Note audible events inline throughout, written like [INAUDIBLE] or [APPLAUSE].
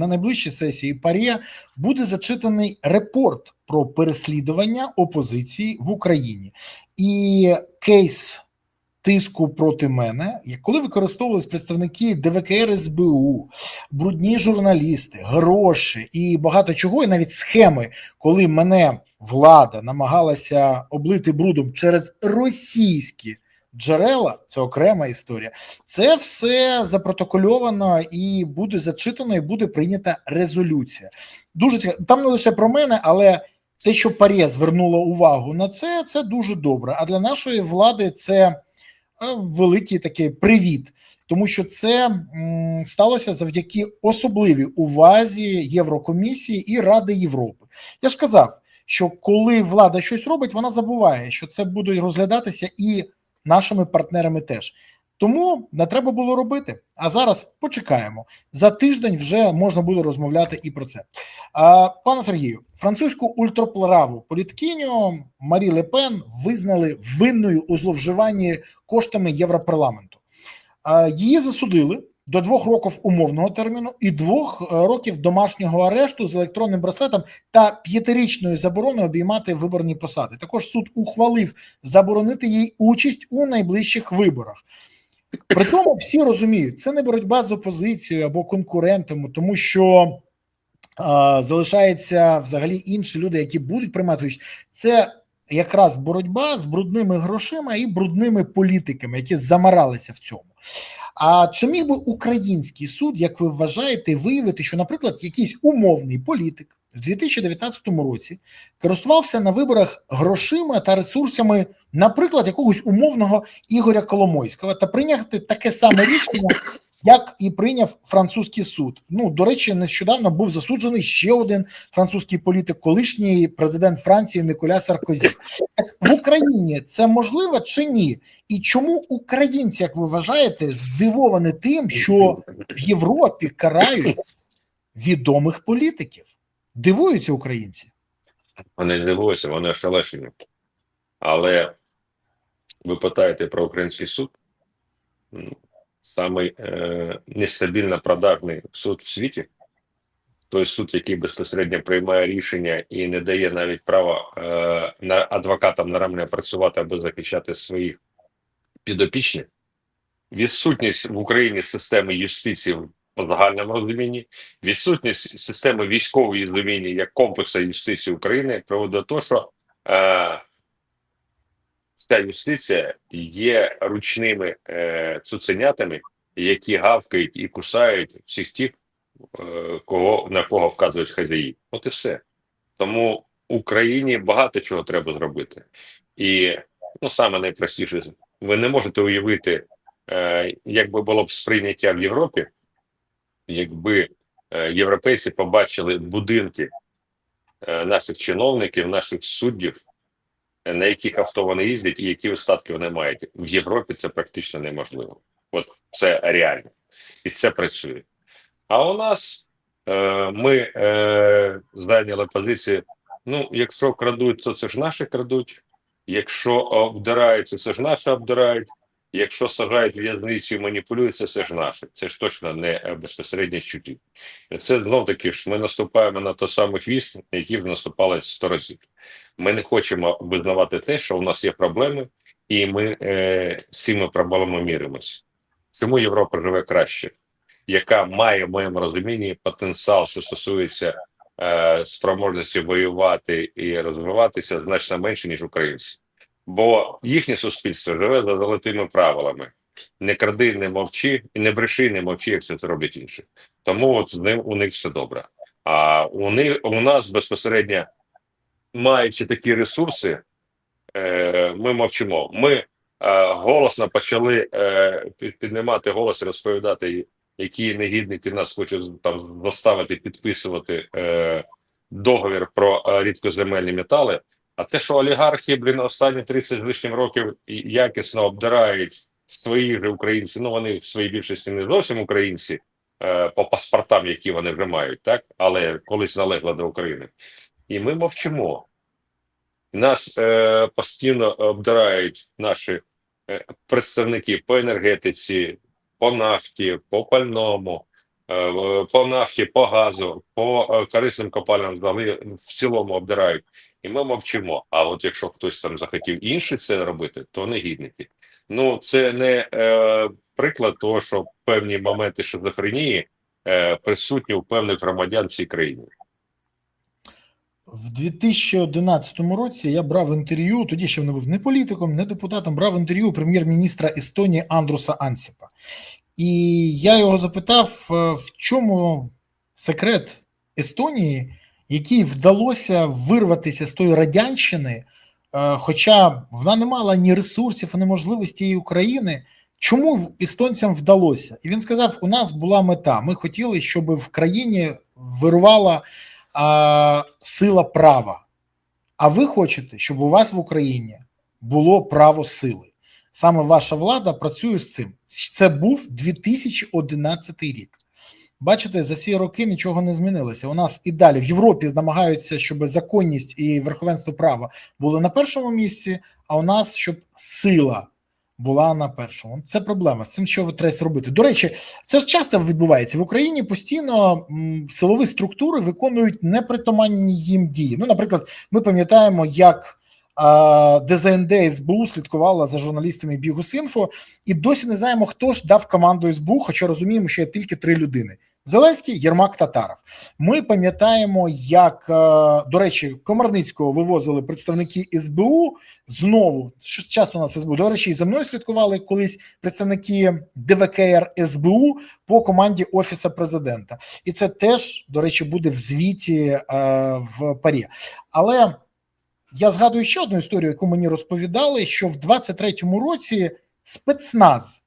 На найближчій сесії ПАРЄ буде зачитаний репорт про переслідування опозиції в Україні. І кейс тиску проти мене, коли використовувались представники ДВКР СБУ, брудні журналісти, гроші і багато чого, і навіть схеми, коли мене влада намагалася облити брудом через російські джерела, це окрема історія. Це все запротокольовано і буде зачитано, і буде прийнята резолюція. Дуже цікаво. Там не лише про мене, але те, що ПАРЄ звернуло увагу на це, це дуже добре. А для нашої влади це е, великий такий привіт, тому що це сталося завдяки особливій увазі Єврокомісії і Ради Європи. Я ж казав, що коли влада щось робить, вона забуває, що це буде розглядатися і нашими партнерами теж. Тому не треба було робити. А зараз почекаємо. За тиждень вже можна буде розмовляти і про це. А, Пане Сергію, французьку ультраправу політкіню Марі Лепен визнали винною у зловживанні коштами Європарламенту. А, Її засудили до двох років умовного терміну і двох е, років домашнього арешту з електронним браслетом та п'ятирічною забороною обіймати виборні посади. Також суд ухвалив заборонити їй участь у найближчих виборах. При тому всі розуміють, це не боротьба з опозицією або конкурентом, тому що а, залишаються взагалі інші люди, які будуть приймати участь. Це якраз боротьба з брудними грошима і брудними політиками, які замаралися в цьому. А чи міг би український суд, як ви вважаєте, виявити, що, наприклад, якийсь умовний політик в 2019 році користувався на виборах грошима та ресурсами, наприклад, якогось умовного Ігоря Коломойського, та прийняти таке саме рішення, як і прийняв французький суд? Ну до речі, нещодавно був засуджений ще один французький політик, колишній президент Франції Николя Саркозі. Так в Україні це можливо чи ні? І чому українці, як ви вважаєте, здивовані тим, що в Європі карають відомих політиків? Дивуються українці. Вони не дивуються, вони ошелешені. Але ви питаєте про український суд? Самий е, нестабільно продажний суд в світі, той суд, який безпосередньо приймає рішення і не дає навіть права е, на адвокатам нормально працювати або захищати своїх підопічних. Відсутність в Україні системи юстиції в загальному розумінні, відсутність системи військової розуміння як комплексу юстиції України приводить до того, що е, вся юстиція є ручними е, цуценятами, які гавкають і кусають всіх тих, е, кого на кого вказують хазяї. От і все. Тому Україні багато чого треба зробити. І ну саме найпростіше, ви не можете уявити, е, як би було б сприйняття в Європі, якби е, європейці побачили будинки е, наших чиновників, наших суддів, на яких авто вони їздять і які остатки вони мають. В Європі це практично неможливо. От це реально. І це працює. А у нас е, ми е, зайняли позиції. Ну, якщо крадуть, то це ж наші крадуть. Якщо обдираються, це ж наші обдирають. Якщо сажають в'язницю і маніпулюють, це все ж наше. Це ж точно не е, безпосередньо чуті. Це знов таки ж ми наступаємо на той самий хвіст, який вже наступали 100 разів. Ми не хочемо визнавати те, що у нас є проблеми, і ми е, з цими проблемами міримося. Чому Європа живе краще, яка має в моєму розумінні потенціал, що стосується е, спроможності воювати і розвиватися, значно менше ніж українці. Бо їхнє суспільство живе за золотими правилами: не кради, не мовчи, і не бреши, не мовчи, як це роблять інші. Тому от з ним у них все добре. А у них у нас безпосередньо маючи такі ресурси, е, ми мовчимо. Ми е, голосно почали е, піднімати голос, розповідати, які негідники нас хочуть там заставити підписувати е, договір про е, рідкоземельні метали. А те, що олігархи, блін, останні 30 з лишнім років якісно обдирають свої ж українці, ну вони в своїй більшості не зовсім українці е, по паспортам, які вони вже мають, так але колись налегли до України. І ми мовчимо. Нас е, постійно обдирають наші е, представники по енергетиці, по нафті, по пальному, е, по нафті, по газу, по е, корисним копальням взагалі в цілому обдирають. І ми мовчимо. А от якщо хтось там захотів інше це робити, то негідники. Ну це не е, приклад того, що певні моменти шизофренії е, присутні у певних громадян в цій країні. В 2011 році я брав інтерв'ю, тоді ще не був не політиком, не депутатом, брав інтерв'ю прем'єр-міністра Естонії Андруса Ансіпа. І я його запитав, е, в чому секрет Естонії, якій вдалося вирватися з тої радянщини, е, хоча вона не мала ні ресурсів, ні можливості тієї України. Чому естонцям вдалося? І він сказав: у нас була мета. Ми хотіли, щоб в країні вирувала а, сила права. А ви хочете, щоб у вас в Україні було право сили. Саме ваша влада працює з цим. Це був 2011 рік. Бачите, за ці роки нічого не змінилося. У нас і далі в Європі намагаються, щоб законність і верховенство права були на першому місці, а у нас щоб сила була на першому. Це проблема. З цим що треба зробити. До речі, це ж часто відбувається в Україні. Постійно силові структури виконують непритаманні їм дії. Ну, наприклад, ми пам'ятаємо, як ДЗНД СБУ слідкувала за журналістами Бігусінфо, і досі не знаємо, хто ж дав команду СБУ, хоча розуміємо, що є тільки три людини: Зеленський, Єрмак, Татаров. Ми пам'ятаємо, як е, до речі, Комарницького вивозили представники СБУ знову. Що час у нас СБУ? До речі, і за мною слідкували колись представники ДВКР СБУ по команді Офіса президента, і це теж, до речі, буде в звіті е, в парі. Але я згадую ще одну історію, яку мені розповідали, що в 23-му році спецназ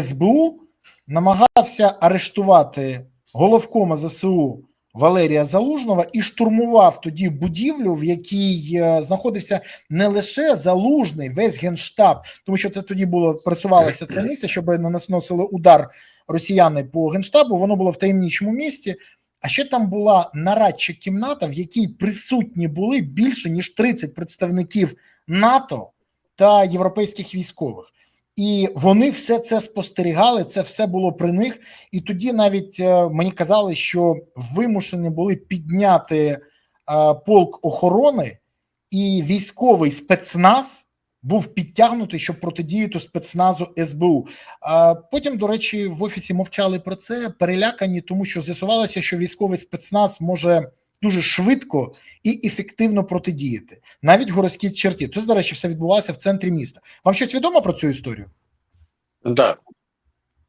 СБУ намагався арештувати головкома ЗСУ Валерія Залужного і штурмував тоді будівлю, в якій е, знаходився не лише залужний весь генштаб, тому що це тоді було пресувалося це місце, щоб не наносили удар росіяни по генштабу. Воно було в таємничому місці. А ще там була нарадча кімната, в якій присутні були більше ніж 30 представників НАТО та європейських військових. І вони все це спостерігали, це все було при них. І тоді навіть е, мені казали, що вимушені були підняти е, полк охорони, і військовий спецназ був підтягнутий, щоб протидіяти спецназу СБУ. А потім, до речі, в офісі мовчали про це, перелякані, тому що з'ясувалося, що військовий спецназ може дуже швидко і ефективно протидіяти, навіть в городській черті. Це, до речі, все відбувалося в центрі міста. Вам щось відомо про цю історію? Да,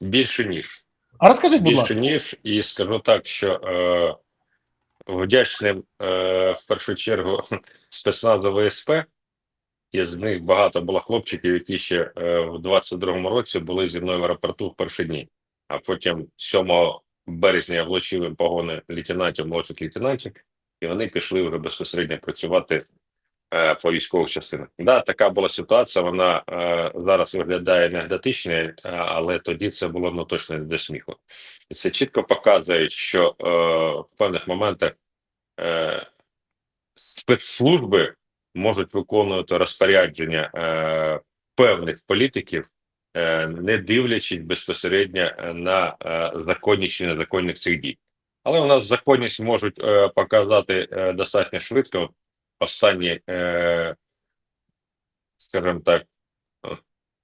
більше ніж. А розкажіть, будь більше ласка. ніж, і скажу так, що е, вдячним е, в першу чергу [LAUGHS] спецназу ВСП, і з них багато було хлопчиків, які ще е, в 22-му році були зі мною в аеропорту в перші дні. А потім 7 березня влучили погони лейтенантів, молодших лейтенантів, і вони пішли вже безпосередньо працювати е, по військових частинах. Да, така була ситуація. Вона е, зараз виглядає анекдотичною, е, але тоді це було ну точно не до сміху. І це чітко показує, що в певних моментах спецслужби можуть виконувати розпорядження е, певних політиків, е, не дивлячись безпосередньо на е, законність чи незаконність цих дій. Але у нас законність можуть е, показати е, достатньо швидко. Останні, е, скажімо так, е,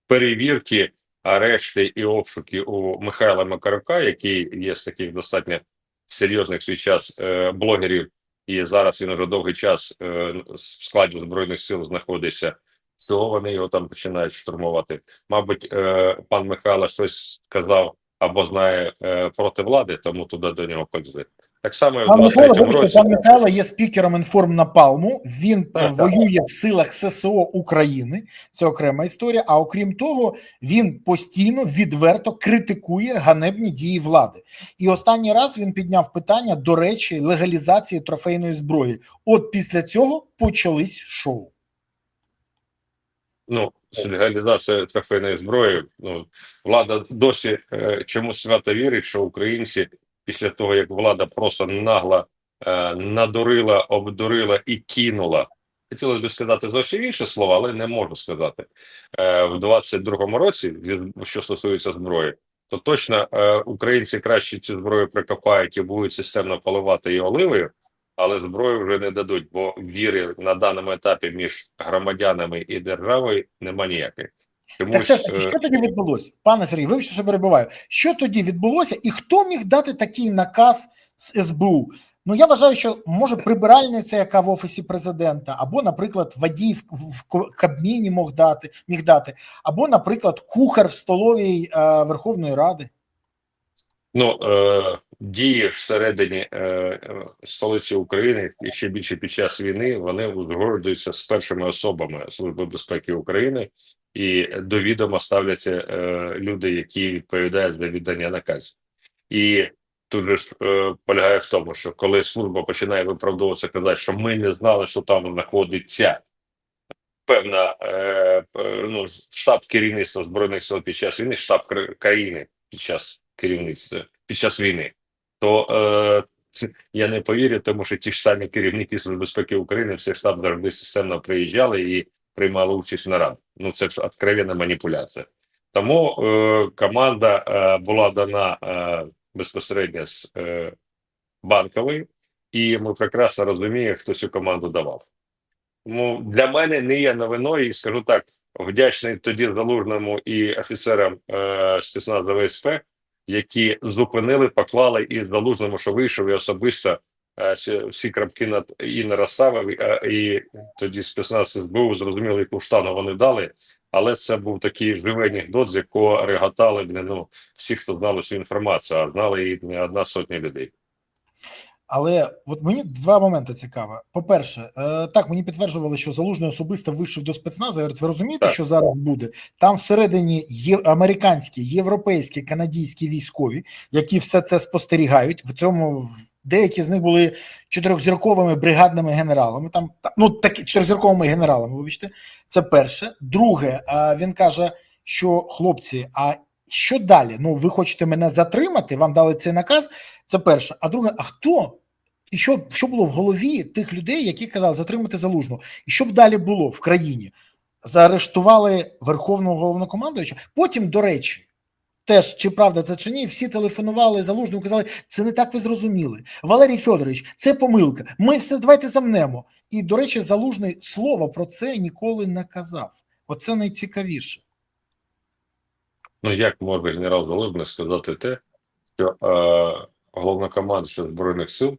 перевірки, арешти і обшуки у Михайла Макарука, який є з таких достатньо серйозних свій час е, блогерів, і зараз він вже довгий час е, в складі збройних сил знаходиться. Цього вони його там починають штурмувати. Мабуть, е, пан Михайло щось сказав або знає е, проти влади, тому туди до нього повезли. Так само і в Пан Михайло, 23-му вибачте, році. пан Михайло є спікером інформнапалму. Він Так, так. воює в силах ССО України. Це окрема історія. А окрім того, він постійно відверто критикує ганебні дії влади. І останній раз він підняв питання, до речі, легалізації трофейної зброї. От після цього почались шоу. ну, з легалізацією трофейної зброї, ну, влада досі е, чомусь свято вірить, що українці після того, як влада просто нагло е, надурила, обдурила і кинула. Хотілося б сказати зовсім інше слово, але не можу сказати. Е, в 22-му році, що стосується зброї, то точно е, українці краще цю зброю прикопають і будуть системно поливати її оливою, але зброю вже не дадуть, бо віри на даному етапі між громадянами і державою нема ніякої. Чомусь, Так все ж таки, е, що тоді відбулося? Пане Сергій, вибачте, що перебуваю. Що тоді відбулося, і хто міг дати такий наказ з СБУ? Ну я вважаю, що може прибиральниця, яка в офісі президента, або, наприклад, водій в, в Кабміні мог дати, міг дати, або, наприклад, кухар в столовій е, Верховної Ради. Ну, е, дії всередині е, столиці України і ще більше під час війни вони узгоджуються з першими особами Служби безпеки України, і до відома ставляться е, люди, які відповідають за віддання наказів. І тут же ж е, полягає в тому, що коли служба починає виправдовуватися, казати, що ми не знали, що там знаходиться певна е, ну, штаб керівництва збройних сил під час війни, штаб країни під час керівництва під час війни, то е, я не повірю, тому що ті ж самі керівники Служби безпеки України всі штаб завжди системно приїжджали і приймали участь в нарадах. Ну це ж откровенна маніпуляція. Тому е, команда е, була дана е, безпосередньо з е, банкової, і ми прекрасно розуміємо, хто цю команду давав. Ну, для мене не є новиною, і скажу так, вдячний тоді залужному і офіцерам е, спецназу ВСП, які зупинили, поклали і залужному, що вийшов, і особисто всі, крапки над і не розставив, і, тоді спецназ СБУ зрозуміли, яку штану вони дали. Але це був такий живий анекдот, з якого реготали ну, всі, хто знали цю інформацію, а знали її не одна сотня людей. Але от мені два моменти цікаві. По-перше, е, так мені підтверджували, що залужний особисто вийшов до спецназу. Я говорю, ви розумієте, Так. що зараз буде? Там всередині є американські, європейські, канадійські військові, які все це спостерігають. В цьому деякі з них були чотирьохзірковими бригадними генералами. Там ну такі чотирьохзірковими генералами. Вибачте, це перше. Друге, він каже, що хлопці, а що далі? Ну, ви хочете мене затримати? Вам дали цей наказ. Це перше. А друге, а хто? І що, що було в голові тих людей, які казали затримати залужну? І що б далі було в країні? Заарештували верховного головнокомандуюча. Потім, до речі, теж чи правда це чи ні, всі телефонували залужному, казали, це не так ви зрозуміли. Валерій Федорович, це помилка. Ми все давайте замнемо. І, до речі, залужний слова про це ніколи не казав. Оце найцікавіше. Ну як може генерал Залужний сказати те, що е, головнокомандуюча збройних сил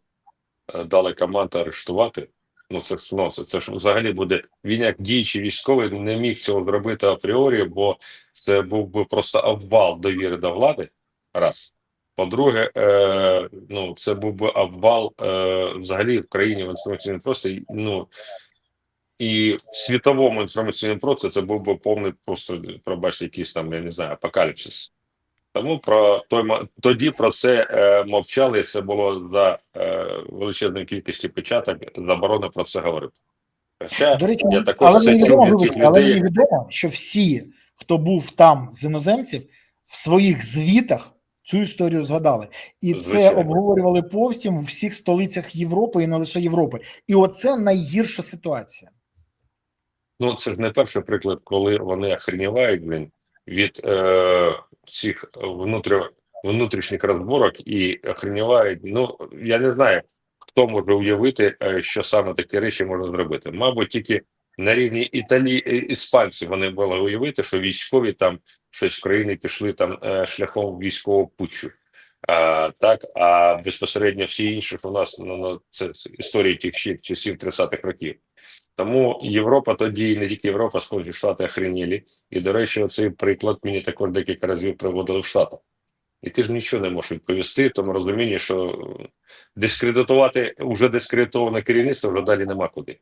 е, дали команду арештувати? Ну це ж ну, це, ж взагалі буде він як діючий військовий не міг цього зробити апріорі, бо це був би просто обвал довіри до влади. Раз. По-друге, е, ну це був би обвал е, взагалі в країні в інформаційному просторі. Ну і в світовому інформаційному просторі це був би повний просто пробачте, якийсь там, я не знаю, апокаліпсис. Тому про той тоді про це е, мовчали. Це було за е, величезною кількістю печаток. Заборона про це говорити. Хоча До речі, я також але це чув відомо, від але мені відомо, що всі, хто був там з іноземців, в своїх звітах цю історію згадали, і це обговорювали повсім у всіх столицях Європи і не лише Європи. І оце найгірша ситуація. Ну, це ж не перший приклад, коли вони охренівають блін, від е, внутрі, внутрішніх розборок і охренівають. Ну, я не знаю, хто може уявити, е, що саме такі речі можна зробити. Мабуть, тільки на рівні Італії е, іспанців вони могли уявити, що військові там щось в країні пішли там е, шляхом військового путчу. А, так, а безпосередньо всі інші у нас ну, ну, це історії тих ще часів 30-х років. Тому Європа тоді, і не тільки Європа, Сполучені Штати охренілі. І, до речі, цей приклад мені також декілька разів приводили в Штатах. І ти ж нічого не можеш відповісти, тому розумінні, що дискредитувати уже дискредитоване керівництво вже далі нема куди.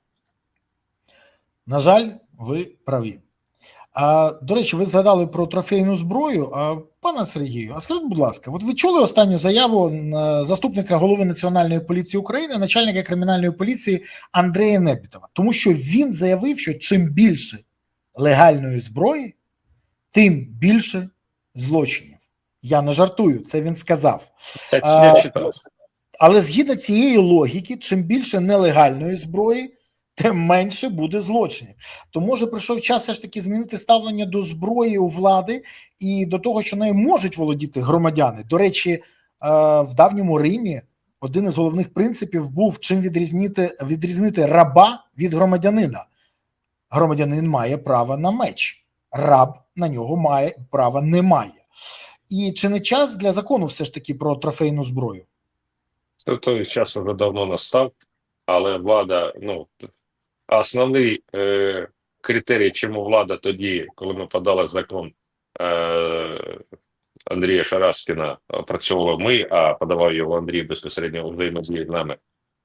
На жаль, ви праві. А до речі, ви згадали про трофейну зброю. А пане Сергію, а скажіть, будь ласка, от ви чули останню заяву е, заступника голови Національної поліції України, начальника кримінальної поліції Андрея Небітова, тому що він заявив, що чим більше легальної зброї, тим більше злочинів. Я не жартую, це він сказав. А. Але згідно цієї логіки, чим більше нелегальної зброї, тим менше буде злочинів. То може прийшов час все ж таки змінити ставлення до зброї у влади і до того, що нею можуть володіти громадяни. До речі, е, в давньому Римі один із головних принципів був чим відрізнити, відрізнити раба від громадянина. Громадянин має право на меч, раб на нього має права не має. І чи не час для закону все ж таки про трофейну зброю? Той час вже давно настав, але влада, ну основний е, критерій, чому влада тоді, коли ми подали закон е, Андрія Шараскіна, опрацьовували ми, а подавав його Андрій безпосередньо у взаємодії з нами.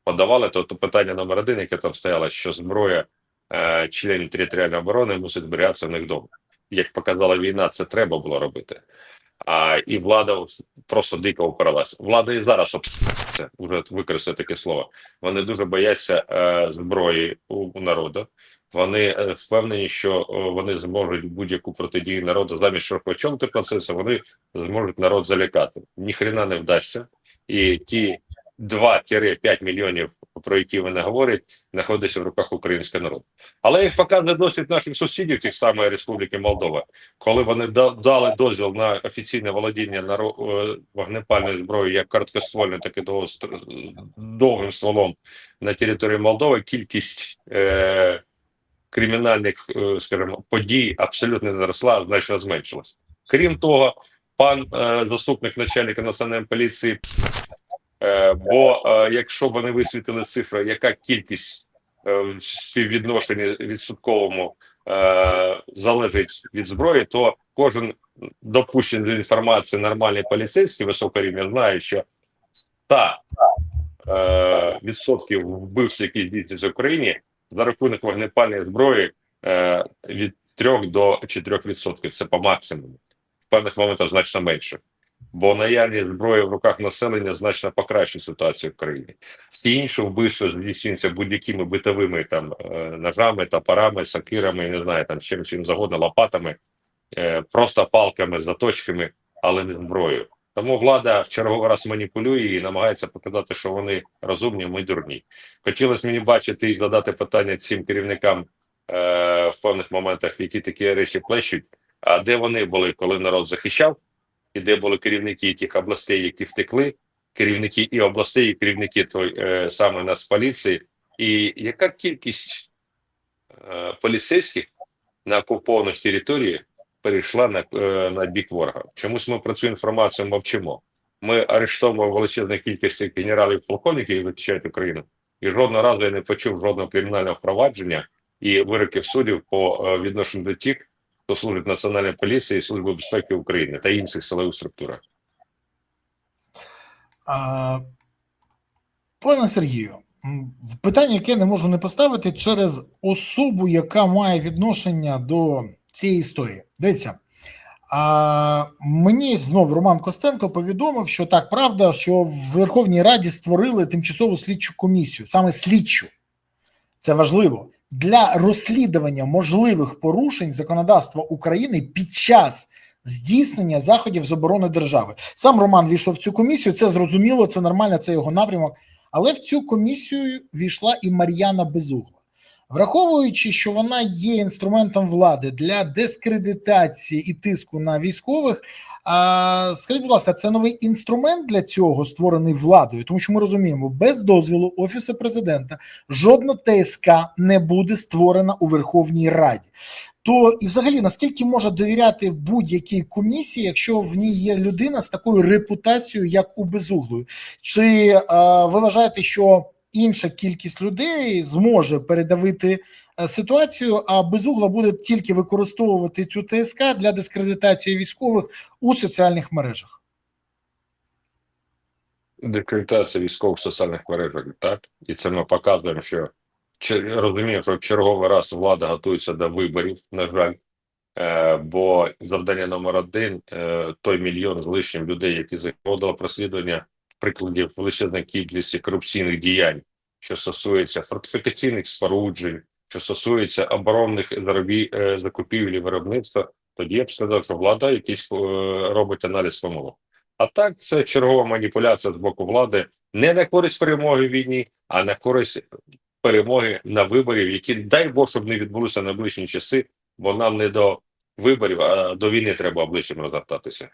Подавали то, то питання номер один, яке там стояло, що зброя е, членів територіальної оборони мусить зберігатися в них вдома. Як показала війна, це треба було робити. А і влада просто дико опиралася. Влада і зараз це вже використаю таке слово. Вони дуже бояться е, зброї у, у народу. Вони е, впевнені, що е, вони зможуть будь-яку протидію народу замість широкочомти процесу, вони зможуть народ залякати. Ніхрена не вдасться, і ті 2-5 мільйонів, про які вони говорять, знаходяться в руках українського народу. Але як показує досвід наших сусідів, тих самої Республіки Молдова, коли вони дали дозвіл на офіційне володіння наро- е, вогнепальною зброєю, як короткоствольною, так і довгим стволом на території Молдови, кількість е- кримінальних, е, скажімо, подій абсолютно не зросла, значно зменшилась. Крім того, пан е- заступник начальника національної поліції. Е, бо е, якщо вони висвітили цифру, яка кількість е, в співвідношенні відсотковому залежить від зброї, то кожен допущений до інформації нормальний поліцейський високого рівня знає, що 100 е, відсотків вбивств, які здійснюються в Україні, за рахунок вогнепальної зброї від 3 до 4 відсотків. Це по максимуму. В певних моментах значно менше. Бо наявність зброї в руках населення значно покращує ситуацію в країні. Всі інші вбивства здійснюються будь-якими битовими там е, ножами, топорами, сокирами, не знаю, там чим чим завгодно, лопатами, е, просто палками, заточками, але не зброєю. Тому влада в черговий раз маніпулює і намагається показати, що вони розумні, ми дурні. Хотілося мені бачити і задати питання цим керівникам е, в певних моментах, які такі речі плещуть. А де вони були, коли народ захищав? І де були керівники тих областей, які втекли, керівники і областей, і керівники той е, саме Нацполіції, і яка кількість е, поліцейських на окупованих територіях перейшла на, е, на бік ворога? Чомусь ми про цю інформацію мовчимо. Ми арештовуємо величезну кількість генералів полковників, які захищають Україну, і жодного разу я не почув жодного кримінального впровадження і вироків суддів по е, відношенню до тих, хто служить Національній поліції і Служби безпеки України та інших силових структурах. А, пане Сергію, питання, яке не можу не поставити через особу, яка має відношення до цієї історії. Дивіться, а, мені знов Роман Костенко повідомив, що так правда, що в Верховній Раді створили тимчасову слідчу комісію, саме слідчу. Це важливо для розслідування можливих порушень законодавства України під час здійснення заходів з оборони держави. Сам Роман війшов в цю комісію. Це зрозуміло, це нормально, це його напрямок. Але в цю комісію війшла і Мар'яна Безугла. Враховуючи, що вона є інструментом влади для дискредитації і тиску на військових. А, скажіть, будь ласка, це новий інструмент для цього створений владою, тому що ми розуміємо, без дозволу офісу президента жодна ТСК не буде створена у Верховній Раді. То і, взагалі, наскільки може довіряти будь-якій комісії, якщо в ній є людина з такою репутацією, як у Безуглої? Чи е, ви вважаєте, що інша кількість людей зможе передавити е, ситуацію, а безугла буде тільки використовувати цю ТСК для дискредитації військових у соціальних мережах? Декредитація військових соціальних мережах, так і це ми показуємо, що розуміємо, що черговий раз влада готується до виборів, на жаль. Е, бо завдання номер один е, той мільйон з лишнім людей, які заходили розслідування прикладів величезної кількості корупційних діянь, що стосується фортифікаційних споруджень, що стосується оборонних е, закупівлі виробництва, тоді я б сказав, що влада якийсь е, робить аналіз помилок. А так, це чергова маніпуляція з боку влади не на користь перемоги в війні, а на користь перемоги на виборів, які дай Бог, щоб не відбулися на найближчі часи, бо нам не до виборів, а до війни треба обличчям розвертатися.